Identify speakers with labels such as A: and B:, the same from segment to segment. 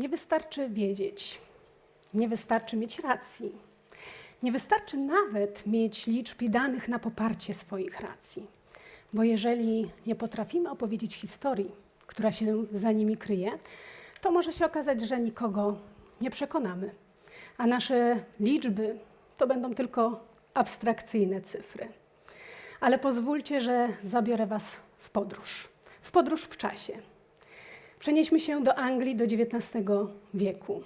A: nie wystarczy wiedzieć, nie wystarczy mieć racji, nie wystarczy nawet mieć liczb i danych na poparcie swoich racji. Bo jeżeli nie potrafimy opowiedzieć historii, która się za nimi kryje, to może się okazać, że nikogo nie przekonamy, a nasze liczby to będą tylko abstrakcyjne cyfry. Ale pozwólcie, że zabiorę Was w podróż, w podróż w czasie. Przenieśmy się do Anglii do XIX wieku.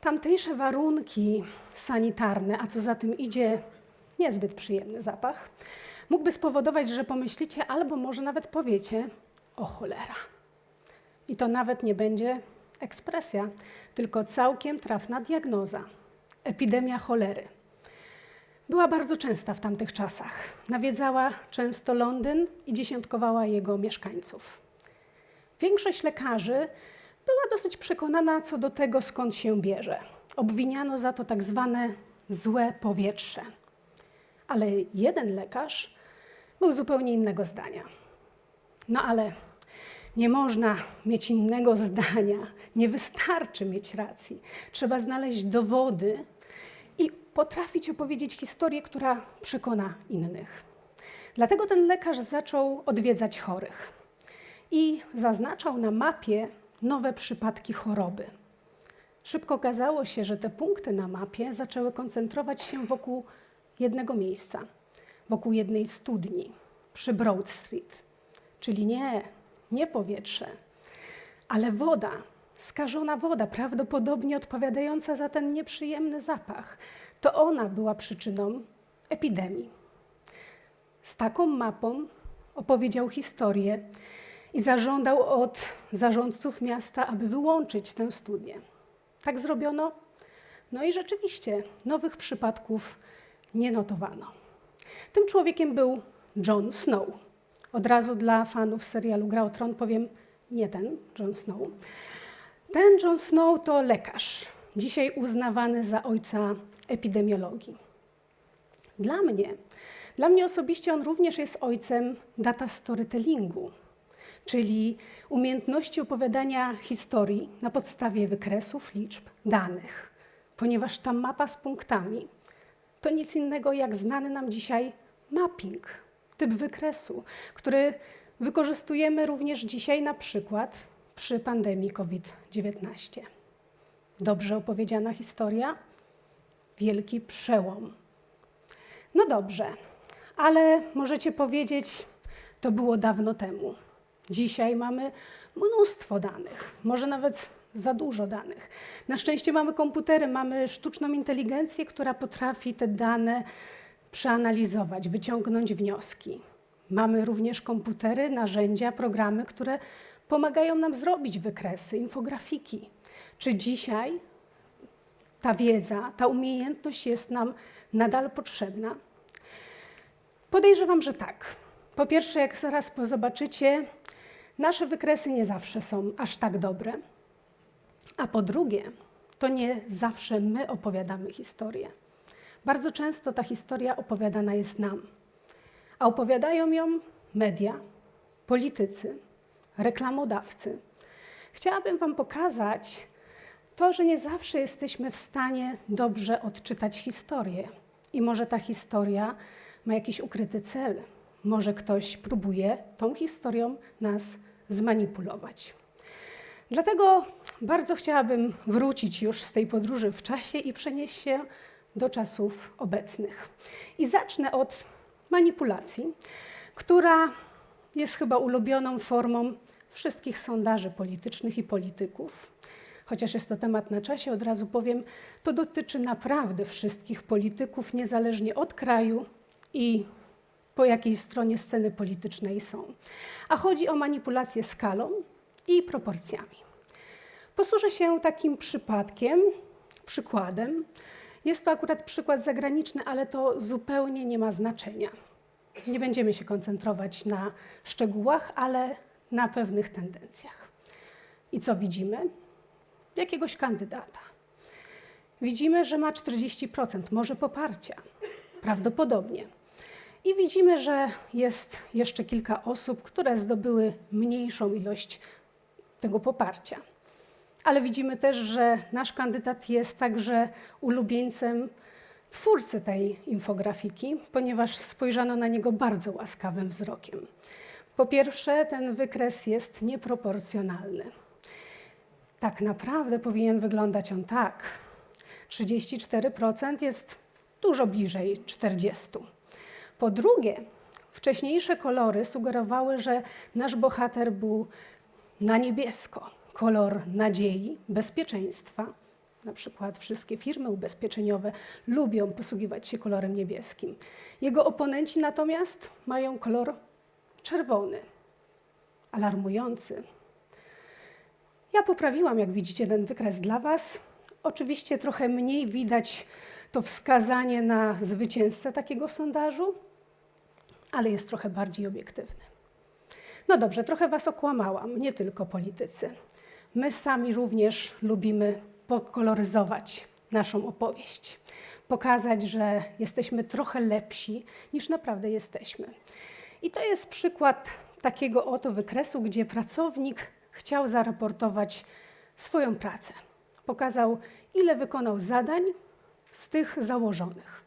A: Tamtejsze warunki sanitarne, a co za tym idzie, niezbyt przyjemny zapach, mógłby spowodować, że pomyślicie albo może nawet powiecie o cholera. I to nawet nie będzie ekspresja, tylko całkiem trafna diagnoza epidemia cholery. Była bardzo częsta w tamtych czasach. Nawiedzała często Londyn i dziesiątkowała jego mieszkańców. Większość lekarzy była dosyć przekonana co do tego, skąd się bierze. Obwiniano za to tak zwane złe powietrze. Ale jeden lekarz był zupełnie innego zdania. No ale nie można mieć innego zdania, nie wystarczy mieć racji. Trzeba znaleźć dowody i potrafić opowiedzieć historię, która przekona innych. Dlatego ten lekarz zaczął odwiedzać chorych i zaznaczał na mapie nowe przypadki choroby. Szybko okazało się, że te punkty na mapie zaczęły koncentrować się wokół jednego miejsca, wokół jednej studni przy Broad Street. Czyli nie, nie powietrze, ale woda, skażona woda, prawdopodobnie odpowiadająca za ten nieprzyjemny zapach. To ona była przyczyną epidemii. Z taką mapą opowiedział historię i zażądał od zarządców miasta, aby wyłączyć tę studnię. Tak zrobiono. No i rzeczywiście nowych przypadków nie notowano. Tym człowiekiem był John Snow. Od razu dla fanów serialu Gra o Tron powiem, nie ten John Snow. Ten John Snow to lekarz, dzisiaj uznawany za ojca epidemiologii. Dla mnie, dla mnie osobiście on również jest ojcem data storytellingu, czyli umiejętności opowiadania historii na podstawie wykresów, liczb, danych, ponieważ ta mapa z punktami to nic innego jak znany nam dzisiaj mapping, typ wykresu, który wykorzystujemy również dzisiaj na przykład przy pandemii COVID-19. Dobrze opowiedziana historia, wielki przełom. No dobrze, ale możecie powiedzieć, to było dawno temu. Dzisiaj mamy mnóstwo danych, może nawet za dużo danych. Na szczęście mamy komputery, mamy sztuczną inteligencję, która potrafi te dane przeanalizować, wyciągnąć wnioski. Mamy również komputery, narzędzia, programy, które pomagają nam zrobić wykresy, infografiki. Czy dzisiaj ta wiedza, ta umiejętność jest nam nadal potrzebna? Podejrzewam, że tak. Po pierwsze, jak zaraz zobaczycie, nasze wykresy nie zawsze są aż tak dobre. A po drugie, to nie zawsze my opowiadamy historię. Bardzo często ta historia opowiadana jest nam, a opowiadają ją media, politycy, reklamodawcy. Chciałabym Wam pokazać to, że nie zawsze jesteśmy w stanie dobrze odczytać historię. I może ta historia ma jakiś ukryty cel. Może ktoś próbuje tą historią nas zmanipulować. Dlatego bardzo chciałabym wrócić już z tej podróży w czasie i przenieść się do czasów obecnych. I zacznę od manipulacji, która jest chyba ulubioną formą wszystkich sondaży politycznych i polityków. Chociaż jest to temat na czasie, od razu powiem, to dotyczy naprawdę wszystkich polityków, niezależnie od kraju i po jakiej stronie sceny politycznej są. A chodzi o manipulację skalą i proporcjami. Posłużę się takim przypadkiem, przykładem. Jest to akurat przykład zagraniczny, ale to zupełnie nie ma znaczenia. Nie będziemy się koncentrować na szczegółach, ale na pewnych tendencjach. I co widzimy? Jakiegoś kandydata. Widzimy, że ma 40% może poparcia, prawdopodobnie. I widzimy, że jest jeszcze kilka osób, które zdobyły mniejszą ilość tego poparcia. ale widzimy też, że nasz kandydat jest także ulubieńcem twórcy tej infografiki, ponieważ spojrzano na niego bardzo łaskawym wzrokiem. Po pierwsze, ten wykres jest nieproporcjonalny. Tak naprawdę powinien wyglądać on tak. 34% jest dużo bliżej 40%. Po drugie, wcześniejsze kolory sugerowały, że nasz bohater był na niebiesko. Kolor nadziei, bezpieczeństwa. Na przykład wszystkie firmy ubezpieczeniowe lubią posługiwać się kolorem niebieskim. Jego oponenci natomiast mają kolor czerwony, alarmujący. Ja poprawiłam, jak widzicie, ten wykres dla Was. Oczywiście trochę mniej widać to wskazanie na zwycięzcę takiego sondażu, ale jest trochę bardziej obiektywny. No dobrze, trochę Was okłamałam, nie tylko politycy. My sami również lubimy pokoloryzować naszą opowieść, pokazać, że jesteśmy trochę lepsi niż naprawdę jesteśmy. I to jest przykład takiego oto wykresu, gdzie pracownik chciał zaraportować swoją pracę. Pokazał, ile wykonał zadań z tych założonych.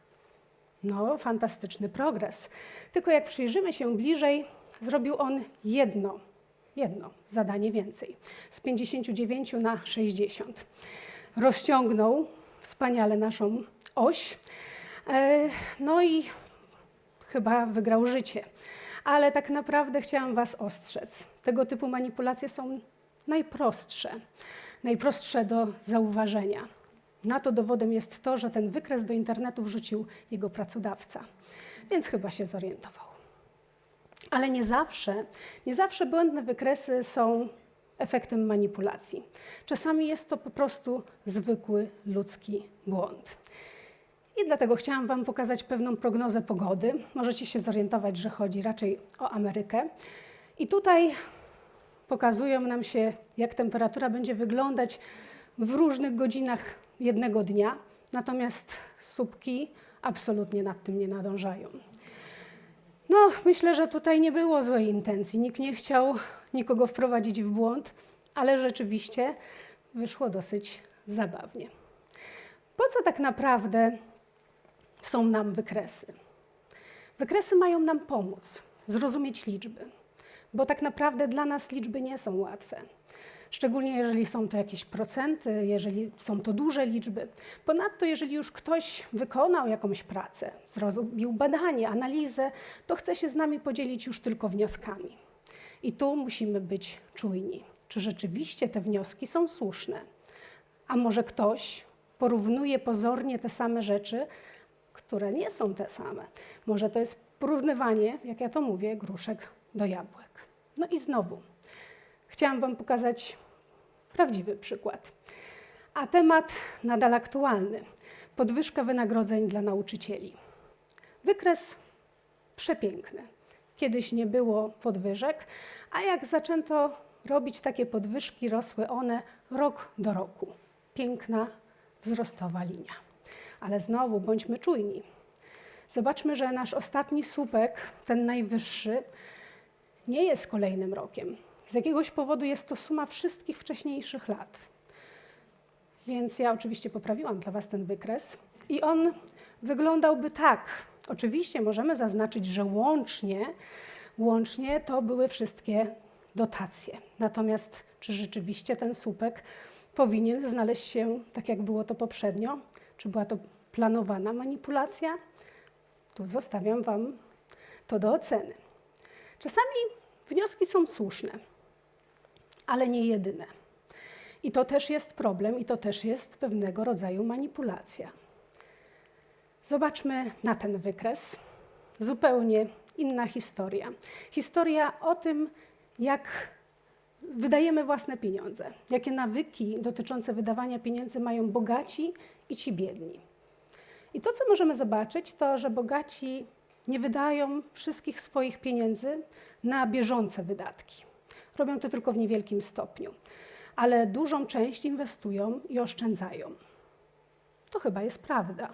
A: No, fantastyczny progres. Tylko jak przyjrzymy się bliżej, zrobił on jedno, jedno zadanie więcej. Z 59 na 60. Rozciągnął wspaniale naszą oś. E, no i chyba wygrał życie. Ale tak naprawdę chciałam Was ostrzec. Tego typu manipulacje są najprostsze, najprostsze do zauważenia. Na to dowodem jest to, że ten wykres do internetu wrzucił jego pracodawca, więc chyba się zorientował. Ale nie zawsze, nie zawsze błędne wykresy są efektem manipulacji. Czasami jest to po prostu zwykły ludzki błąd. I dlatego chciałam Wam pokazać pewną prognozę pogody. Możecie się zorientować, że chodzi raczej o Amerykę. I tutaj pokazują nam się, jak temperatura będzie wyglądać w różnych godzinach jednego dnia, natomiast słupki absolutnie nad tym nie nadążają. No, myślę, że tutaj nie było złej intencji. Nikt nie chciał nikogo wprowadzić w błąd, ale rzeczywiście wyszło dosyć zabawnie. Po co tak naprawdę są nam wykresy? Wykresy mają nam pomóc zrozumieć liczby, bo tak naprawdę dla nas liczby nie są łatwe. Szczególnie jeżeli są to jakieś procenty, jeżeli są to duże liczby. Ponadto, jeżeli już ktoś wykonał jakąś pracę, zrobił badanie, analizę, to chce się z nami podzielić już tylko wnioskami. I tu musimy być czujni. Czy rzeczywiście te wnioski są słuszne? A może ktoś porównuje pozornie te same rzeczy, które nie są te same? Może to jest porównywanie, jak ja to mówię, gruszek do jabłek. No i znowu, chciałam Wam pokazać prawdziwy przykład. A temat nadal aktualny podwyżka wynagrodzeń dla nauczycieli. Wykres przepiękny. Kiedyś nie było podwyżek, a jak zaczęto robić takie podwyżki, rosły one rok do roku. Piękna, wzrostowa linia. Ale znowu bądźmy czujni. Zobaczmy, że nasz ostatni słupek, ten najwyższy, nie jest kolejnym rokiem. Z jakiegoś powodu jest to suma wszystkich wcześniejszych lat. Więc ja oczywiście poprawiłam dla Was ten wykres i on wyglądałby tak. Oczywiście możemy zaznaczyć, że łącznie, łącznie to były wszystkie dotacje. Natomiast czy rzeczywiście ten słupek powinien znaleźć się tak, jak było to poprzednio? Czy była to planowana manipulacja? Tu zostawiam Wam to do oceny. Czasami wnioski są słuszne, ale nie jedyne. I to też jest problem, i to też jest pewnego rodzaju manipulacja. Zobaczmy na ten wykres. Zupełnie inna historia. Historia o tym, jak wydajemy własne pieniądze, jakie nawyki dotyczące wydawania pieniędzy mają bogaci i ci biedni. I to, co możemy zobaczyć, to, że bogaci nie wydają wszystkich swoich pieniędzy na bieżące wydatki. Robią to tylko w niewielkim stopniu, ale dużą część inwestują i oszczędzają. To chyba jest prawda.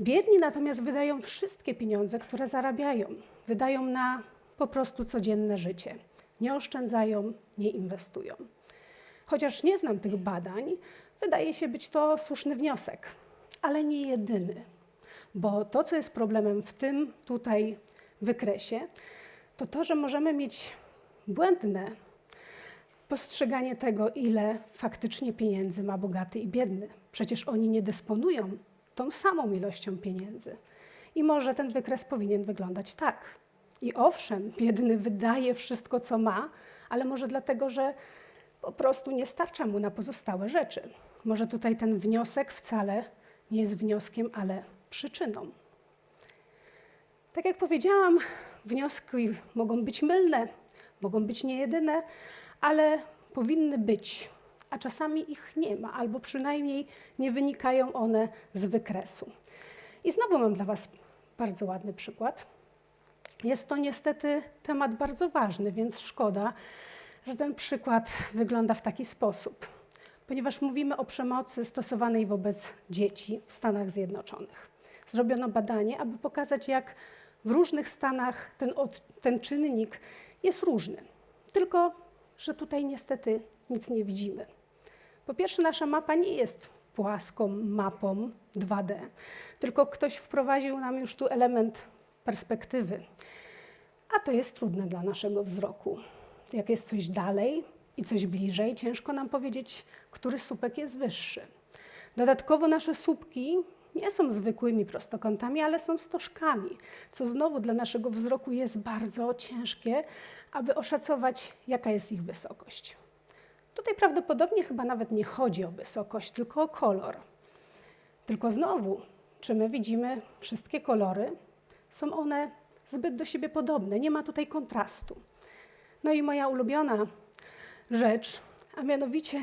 A: Biedni natomiast wydają wszystkie pieniądze, które zarabiają. Wydają na po prostu codzienne życie. Nie oszczędzają, nie inwestują. Chociaż nie znam tych badań, wydaje się być to słuszny wniosek, ale nie jedyny. Bo to, co jest problemem w tym tutaj wykresie, to to, że możemy mieć błędne postrzeganie tego, ile faktycznie pieniędzy ma bogaty i biedny. Przecież oni nie dysponują tą samą ilością pieniędzy. I może ten wykres powinien wyglądać tak. I owszem, biedny wydaje wszystko, co ma, ale może dlatego, że po prostu nie starcza mu na pozostałe rzeczy. Może tutaj ten wniosek wcale nie jest wnioskiem, ale przyczyną. Tak jak powiedziałam, wnioski mogą być mylne, mogą być niejedyne, ale powinny być, a czasami ich nie ma, albo przynajmniej nie wynikają one z wykresu. I znowu mam dla Was bardzo ładny przykład. Jest to niestety temat bardzo ważny, więc szkoda, że ten przykład wygląda w taki sposób, ponieważ mówimy o przemocy stosowanej wobec dzieci w Stanach Zjednoczonych. Zrobiono badanie, aby pokazać, jak w różnych stanach ten, ten czynnik jest różny. Tylko, że tutaj niestety nic nie widzimy. Po pierwsze, nasza mapa nie jest płaską mapą 2D, tylko ktoś wprowadził nam już tu element perspektywy. A to jest trudne dla naszego wzroku. Jak jest coś dalej i coś bliżej, ciężko nam powiedzieć, który słupek jest wyższy. Dodatkowo nasze słupki nie są zwykłymi prostokątami, ale są stożkami, co znowu dla naszego wzroku jest bardzo ciężkie, aby oszacować, jaka jest ich wysokość. Tutaj prawdopodobnie chyba nawet nie chodzi o wysokość, tylko o kolor. Tylko znowu, czy my widzimy wszystkie kolory? Są one zbyt do siebie podobne, nie ma tutaj kontrastu. No i moja ulubiona rzecz, a mianowicie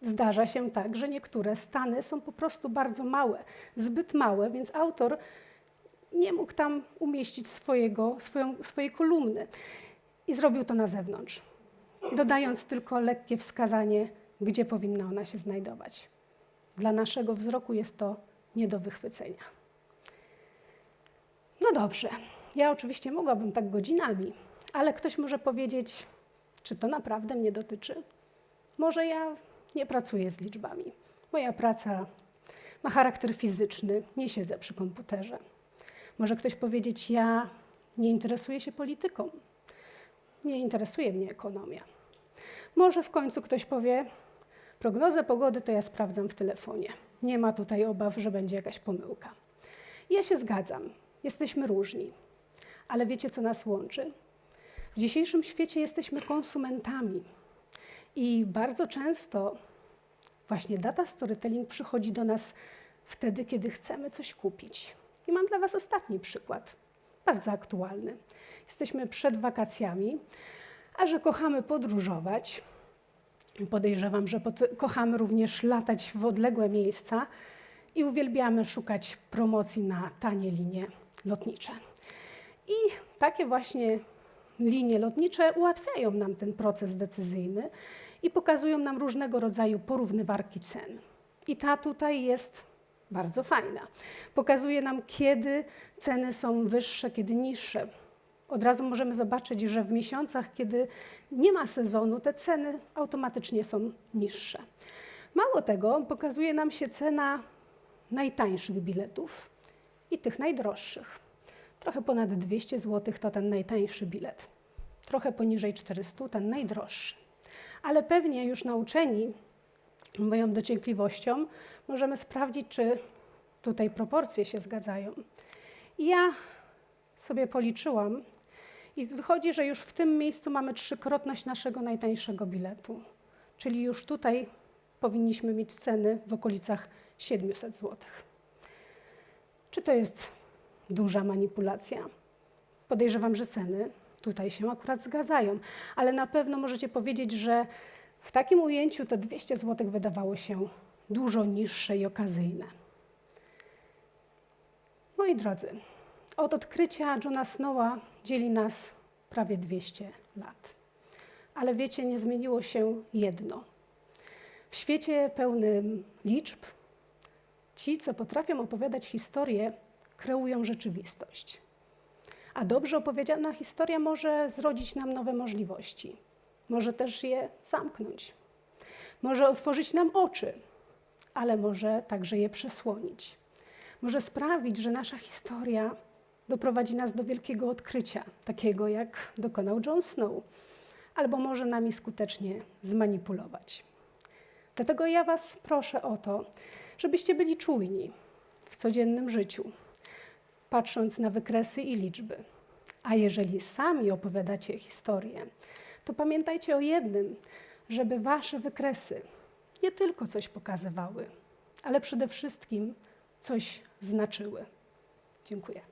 A: zdarza się tak, że niektóre stany są po prostu bardzo małe, zbyt małe, więc autor nie mógł tam umieścić swojego, swoją, swojej kolumny i zrobił to na zewnątrz, dodając tylko lekkie wskazanie, gdzie powinna ona się znajdować. Dla naszego wzroku jest to nie do wychwycenia. No dobrze, ja oczywiście mogłabym tak godzinami, ale ktoś może powiedzieć, czy to naprawdę mnie dotyczy? Może ja nie pracuję z liczbami. Moja praca ma charakter fizyczny, nie siedzę przy komputerze. Może ktoś powiedzieć, ja nie interesuję się polityką, nie interesuje mnie ekonomia. Może w końcu ktoś powie, prognozę pogody to ja sprawdzam w telefonie. Nie ma tutaj obaw, że będzie jakaś pomyłka. Ja się zgadzam, jesteśmy różni. Ale wiecie, co nas łączy? W dzisiejszym świecie jesteśmy konsumentami. I bardzo często właśnie data storytelling przychodzi do nas wtedy, kiedy chcemy coś kupić. I mam dla Was ostatni przykład, bardzo aktualny. Jesteśmy przed wakacjami, a że kochamy podróżować, podejrzewam, że pod, kochamy również latać w odległe miejsca i uwielbiamy szukać promocji na tanie linie lotnicze. I takie właśnie linie lotnicze ułatwiają nam ten proces decyzyjny i pokazują nam różnego rodzaju porównywarki cen. I ta tutaj jest bardzo fajna. Pokazuje nam, kiedy ceny są wyższe, kiedy niższe. Od razu możemy zobaczyć, że w miesiącach, kiedy nie ma sezonu, te ceny automatycznie są niższe. Mało tego, pokazuje nam się cena najtańszych biletów i tych najdroższych. Trochę ponad 200 zł to ten najtańszy bilet. Trochę poniżej 400 ten najdroższy. Ale pewnie już nauczeni moją dociekliwością możemy sprawdzić, czy tutaj proporcje się zgadzają. I ja sobie policzyłam i wychodzi, że już w tym miejscu mamy trzykrotność naszego najtańszego biletu. Czyli już tutaj powinniśmy mieć ceny w okolicach 700 zł. Czy to jest duża manipulacja? Podejrzewam, że ceny tutaj się akurat zgadzają, ale na pewno możecie powiedzieć, że w takim ujęciu te 200 zł wydawało się dużo niższe i okazyjne. Moi drodzy, od odkrycia Johna Snowa dzieli nas prawie 200 lat. Ale wiecie, nie zmieniło się jedno. W świecie pełnym liczb, ci, co potrafią opowiadać historię, kreują rzeczywistość. A dobrze opowiedziana historia może zrodzić nam nowe możliwości, może też je zamknąć. Może otworzyć nam oczy, ale może także je przesłonić. Może sprawić, że nasza historia doprowadzi nas do wielkiego odkrycia, takiego jak dokonał Jon Snow, albo może nami skutecznie zmanipulować. Dlatego ja Was proszę o to, żebyście byli czujni w codziennym życiu, patrząc na wykresy i liczby. A jeżeli sami opowiadacie historię, to pamiętajcie o jednym, żeby Wasze wykresy nie tylko coś pokazywały, ale przede wszystkim coś znaczyły. Dziękuję.